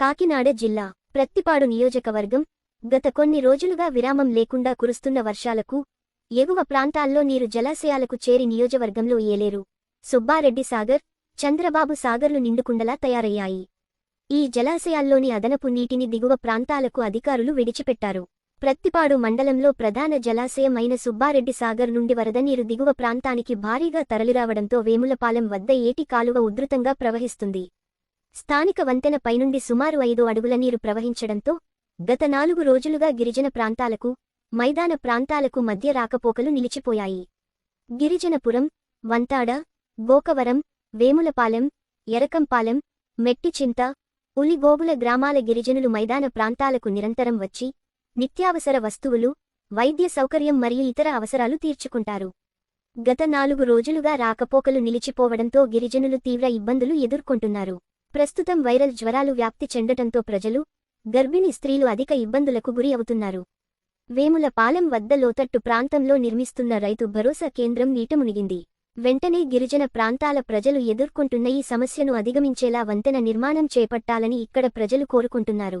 కాకినాడ జిల్లా ప్రత్తిపాడు నియోజకవర్గం గత కొన్ని రోజులుగా విరామం లేకుండా కురుస్తున్న వర్షాలకు ఎగువ ప్రాంతాల్లో నీరు జలాశయాలకు చేరి నియోజకవర్గంలో ఏలేరు. సుబ్బారెడ్డి సాగర్ చంద్రబాబు సాగర్లు నిండుకుండలా తయారయ్యాయి. ఈ జలాశయాల్లోని అదనపు నీటిని దిగువ ప్రాంతాలకు అధికారులు విడిచిపెట్టారు. ప్రత్తిపాడు మండలంలో ప్రధాన జలాశయం అయిన సుబ్బారెడ్డి సాగర్ నుండి వరద నీరు దిగువ ప్రాంతానికి భారీగా తరలిరావడంతో వేములపాలెం వద్ద ఏటి కాలువ ఉధృతంగా ప్రవహిస్తుంది. స్థానిక వంతెన పైనుండి సుమారు ఐదు అడుగుల నీరు ప్రవహించడంతో గత నాలుగు రోజులుగా గిరిజన ప్రాంతాలకు మైదాన ప్రాంతాలకు మధ్య రాకపోకలు నిలిచిపోయాయి. గిరిజనపురం వంతాడ గోకవరం వేములపాలెం ఎరకంపాలెం మెట్టిచింత ఉలిగోగుల గ్రామాల గిరిజనులు మైదాన ప్రాంతాలకు నిరంతరం వచ్చి నిత్యావసర వస్తువులు వైద్య సౌకర్యం మరియు ఇతర అవసరాలు తీర్చుకుంటారు. గత నాలుగు రోజులుగా రాకపోకలు నిలిచిపోవడంతో గిరిజనులు తీవ్ర ఇబ్బందులు ఎదుర్కొంటున్నారు. ప్రస్తుతం వైరల్ జ్వరాలు వ్యాప్తి చెందటంతో ప్రజలు గర్భిణీ స్త్రీలు అధిక ఇబ్బందులకు గురి అవుతున్నారు. వేముల పాలెం వద్ద లోతట్టు ప్రాంతంలో నిర్మిస్తున్న రైతు భరోసా కేంద్రం నీట మునిగింది. వెంటనే గిరిజన ప్రాంతాల ప్రజలు ఎదుర్కొంటున్న ఈ సమస్యను అధిగమించేలా వంతెన నిర్మాణం చేపట్టాలని ఇక్కడ ప్రజలు కోరుకుంటున్నారు.